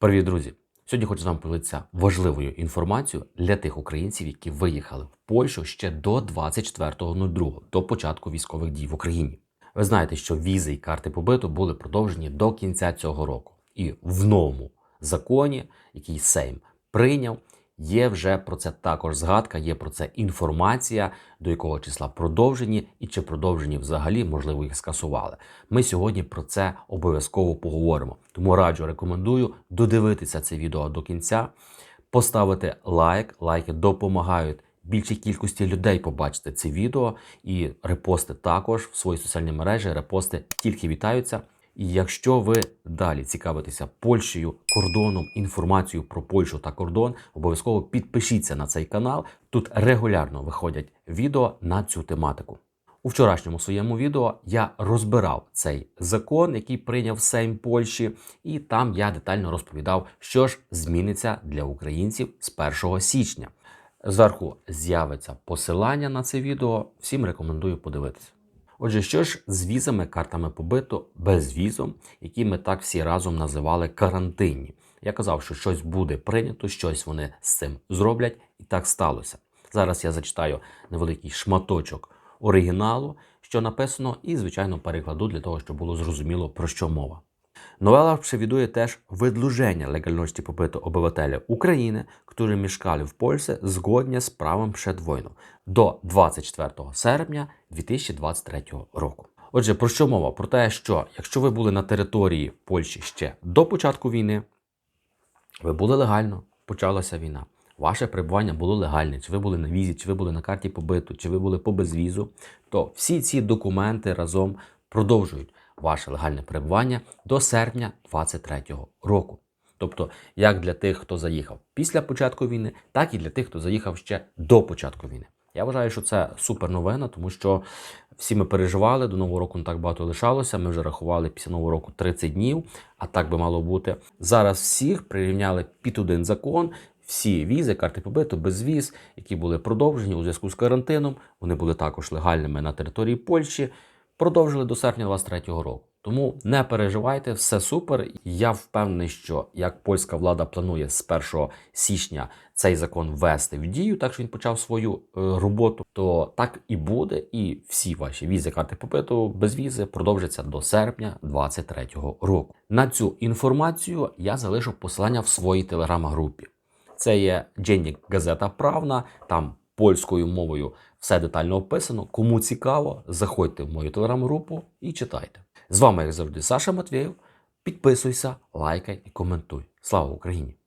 Привіт, друзі! Сьогодні хочу з вами поділитися важливою інформацією для тих українців, які виїхали в Польщу ще до 24.02, до початку військових дій в Україні. Ви знаєте, що візи і карти побиту були продовжені до кінця цього року. І в новому законі, який Сейм прийняв, є вже про це також згадка, є про це інформація, до якого числа продовжені і чи продовжені взагалі, можливо, їх скасували. Ми сьогодні про це обов'язково поговоримо. Тому раджу, рекомендую додивитися це відео до кінця, поставити лайк. Лайки допомагають більшій кількості людей побачити це відео і репости також в свої соціальні мережі. Репости тільки вітаються. І якщо ви далі цікавитеся Польщею, кордоном, інформацією про Польщу та кордон, обов'язково підпишіться на цей канал. Тут регулярно виходять відео на цю тематику. У вчорашньому своєму відео я розбирав цей закон, який прийняв Сейм Польщі, і там я детально розповідав, що ж зміниться для українців з 1 січня. Зверху з'явиться посилання на це відео. Всім рекомендую подивитися. Отже, що ж з візами, картами побиту, безвізом, які ми так всі разом називали карантинні. Я казав, що щось буде прийнято, щось вони з цим зроблять, і так сталося. Зараз я зачитаю невеликий шматочок оригіналу, що написано, і, звичайно, перекладу для того, щоб було зрозуміло, про що мова. Nowela przewiduje też wydłużenie legalności pobytu obywateli Ukrainy, którzy mieszkali w Polsce zgodnie z prawem przed wojną до 24 серпня 2023 року. Отже, про що мова? Про те, що якщо ви були на території Польщі ще до початку війни, ви були легально, почалася війна. Ваше перебування було легальне, чи ви були на візі, чи ви були на карті побиту, чи ви були по безвізу, то всі ці документи разом продовжують ваше легальне перебування до серпня 2023 року. Тобто, як для тих, хто заїхав після початку війни, так і для тих, хто заїхав ще до початку війни. Я вважаю, що це супер новина, тому що всі ми переживали, до нового року не так багато лишалося. Ми вже рахували після нового року 30 днів, а так би мало бути. Зараз всіх прирівняли під один закон. Всі візи, карти побиту, безвіз, які були продовжені у зв'язку з карантином, вони були також легальними на території Польщі, продовжили до серпня 2023 року. Тому не переживайте, все супер. Я впевнений, що як польська влада планує з 1 січня цей закон ввести в дію, так що він почав свою е, роботу, то так і буде. І всі ваші візи, карти побиту без візи продовжаться до серпня 2023 року. На цю інформацію я залишу посилання в своїй телеграм-групі. Це є Дженнік Газета Правна. Там польською мовою все детально описано. Кому цікаво, заходьте в мою телеграм-групу і читайте. З вами, як завжди, Саша Матвєєв. Підписуйся, лайкай і коментуй. Слава Україні!